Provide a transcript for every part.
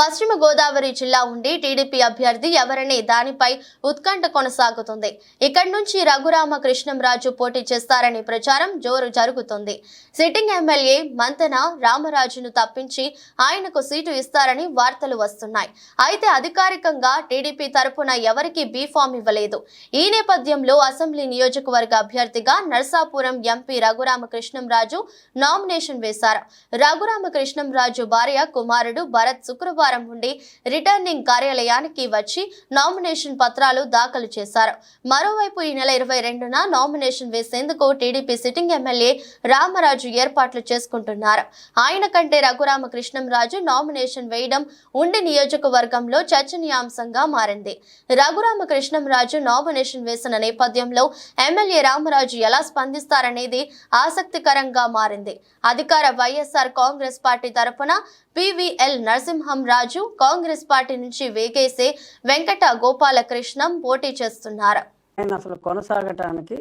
పశ్చిమ గోదావరి జిల్లా ఉండి టీడీపీ అభ్యర్థి ఎవరని దానిపై ఉత్కంఠ కొనసాగుతుంది. ఇక్కడి నుంచి రఘురామ కృష్ణంరాజు పోటీ చేస్తారని ప్రచారం జోరు జరుగుతుంది. సిట్టింగ్ ఎమ్మెల్యే మంతన రామరాజును తప్పించి ఆయనకు సీటు ఇస్తారని వార్తలు వస్తున్నాయి. అయితే అధికారికంగా టీడీపీ తరపున ఎవరికీ బీఫామ్ ఇవ్వలేదు. ఈ నేపథ్యంలో అసెంబ్లీ నియోజకవర్గ అభ్యర్థిగా నర్సాపురం ఎంపీ రఘురామ కృష్ణంరాజు నామినేషన్ వేశారు. రఘురామ కృష్ణంరాజు భార్య కుమారుడు భరత్ శుక్రవారం నుండి రిటర్నింగ్ కార్యాలయానికి వచ్చి నామినేషన్ పత్రాలు దాఖలు చేశారు. మరోవైపు ఈ నెల ఇరవై రెండున నామినేషన్ వేసేందుకు టీడీపీ సిట్టింగ్ ఎమ్మెల్యే రామరాజు ఏర్పాట్లు చేసుకుంటున్నారు. ఆయన కంటే రఘురామ కృష్ణంరాజు నామినేషన్ వేయడం ఉండి నియోజకవర్గంలో చర్చనీయాంశంగా మారింది. రఘురామ కృష్ణంరాజు నామినేషన్ వేసిన నేపథ్యంలో ఎమ్మెల్యే రామరాజు ఎలా స్పందిస్తారనేది ఆసక్తికరంగా మారింది. అధికార వైఎస్ఆర్ కాంగ్రెస్ పార్టీ తరపున పివిఎల్ నరసింహం రాజు కాంగ్రెస్ పార్టీ నుంచి వేగేసే వెంకట గోపాలకృష్ణం పోటీ చేస్తున్నారు. ఆయన అసలు కొనసాగటానికి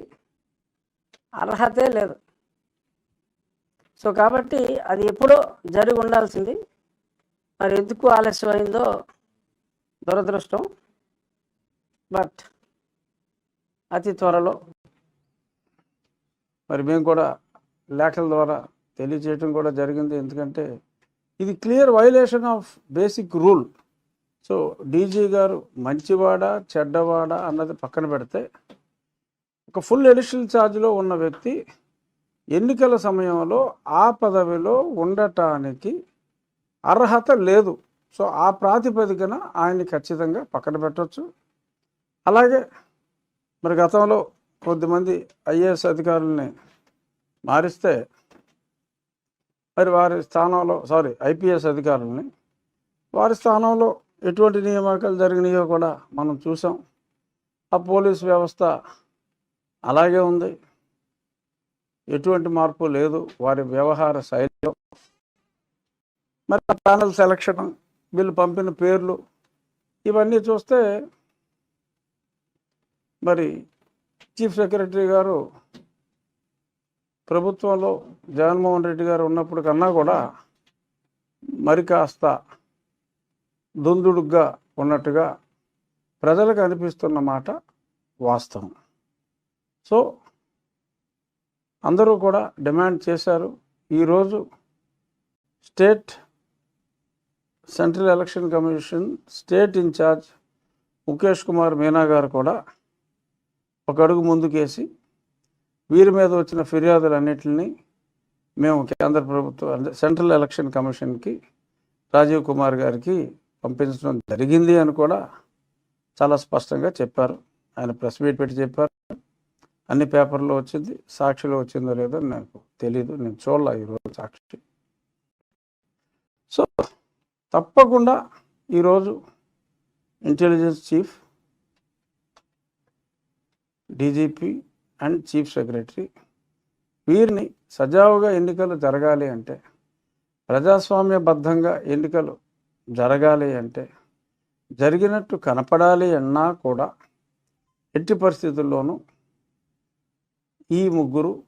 అర్హతే లేదు. సో కాబట్టి అది ఎప్పుడో జరిగి ఉండాల్సింది. మరి ఎందుకు ఆలస్యమైందో దురదృష్టం. బట్ అతి త్వరలో. మరి మేము కూడా లేఖల ద్వారా తెలియజేయటం కూడా జరిగింది. ఎందుకంటే ఇది clear violation of basic rule. So DG గారు మంచివాడా చెడ్డవాడా అన్నది పక్కన పెడితే ఒక ఫుల్ ఎడిషనల్ ఛార్జ్లో ఉన్న వ్యక్తి ఎన్నికల సమయంలో ఆ పదవిలో ఉండటానికి అర్హత లేదు. సో ఆ ప్రాతిపదికన ఆయన్ని ఖచ్చితంగా పక్కన పెట్టవచ్చు అలాగే మరి గతంలో కొద్దిమంది ఐఏఎస్ అధికారుల్ని మారిస్తే మరి వారి స్థానంలో సారీ ఐపీఎస్ అధికారుల్ని వారి స్థానంలో ఎటువంటి నియామకాలు జరిగినాయో కూడా మనం చూసాం. ఆ పోలీస్ వ్యవస్థ అలాగే ఉంది. ఎటువంటి మార్పు లేదు. వారి వ్యవహార శైలిలో. మరి ఆ ప్యానల్ సెలక్షన్ వీళ్ళు పంపిన పేర్లు ఇవన్నీ చూస్తే మరి చీఫ్ సెక్రటరీ గారు ప్రభుత్వంలో జగన్మోహన్ రెడ్డి గారు ఉన్నప్పుడు కన్నా కూడా మరి కాస్త దుందుడుగ్గా ఉన్నట్టుగా ప్రజలకు అనిపిస్తున్న మాట వాస్తవం. సో అందరూ కూడా డిమాండ్ చేశారు. ఈరోజు state central election commission state in-charge Mukesh Kumar Meena గారు కూడా ఒక అడుగు ముందుకేసి వీరి మీద వచ్చిన ఫిర్యాదులన్నింటినీ మేము కేంద్ర ప్రభుత్వం అంటే సెంట్రల్ ఎలక్షన్ కమిషన్కి రాజీవ్ కుమార్ గారికి పంపించడం జరిగింది అని కూడా చాలా స్పష్టంగా చెప్పారు. ఆయన ప్రెస్ మీట్ పెట్టి చెప్పారు. అన్ని పేపర్లో వచ్చింది. సాక్షిలో వచ్చిందో లేదో నాకు తెలియదు నేను చూడలే ఈరోజు సాక్షి. సో తప్పకుండా ఈరోజు intelligence chief DGP and chief secretary వీరిని సజావుగా ఎన్నికలు జరగాలి అంటే ప్రజాస్వామ్యబద్ధంగా ఎన్నికలు జరగాలి అంటే జరిగినట్టు కనపడాలి అన్నా కూడా ఎట్టి పరిస్థితుల్లోనూ ఈ ముగ్గురు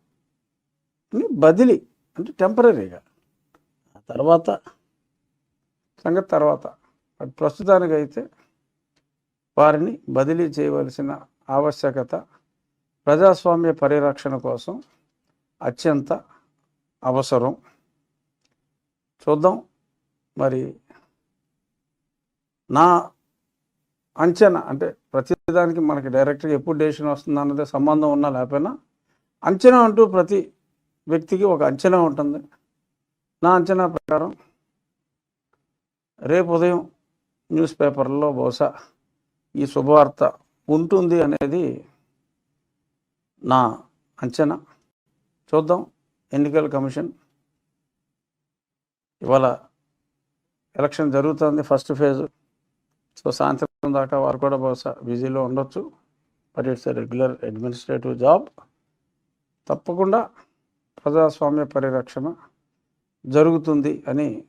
బదిలీ అంటే టెంపరీగా. తర్వాత సంగతి తర్వాత. ప్రస్తుతానికైతే వారిని బదిలీ చేయవలసిన ఆవశ్యకత ప్రజాస్వామ్య పరిరక్షణ కోసం అత్యంత అవసరం. చూద్దాం. మరి నా అంచనా అంటే ప్రతిదానికి మనకి డైరెక్ట్గా ఎప్పుడు డెసిషన్ వస్తుంది అన్నది సంబంధం ఉన్నా లేకపోయినా అంచనా అంటూ ప్రతి వ్యక్తికి ఒక అంచనా ఉంటుంది. నా అంచనా ప్రకారం రేపు ఉదయం న్యూస్ పేపర్లో బహుశా ఈ శుభవార్త ఉంటుంది అనేది నా అంచనా. చూద్దాం ఎన్నికల కమిషన్. ఇవాళ ఎలక్షన్ జరుగుతుంది ఫస్ట్ ఫేజ్. సో సాయంత్రం దాకా వారు కూడా బహుశా బిజీలో ఉండొచ్చు. But it's a regular administrative job. తప్పకుండా ప్రజాస్వామ్య పరిరక్షణ జరుగుతుంది అని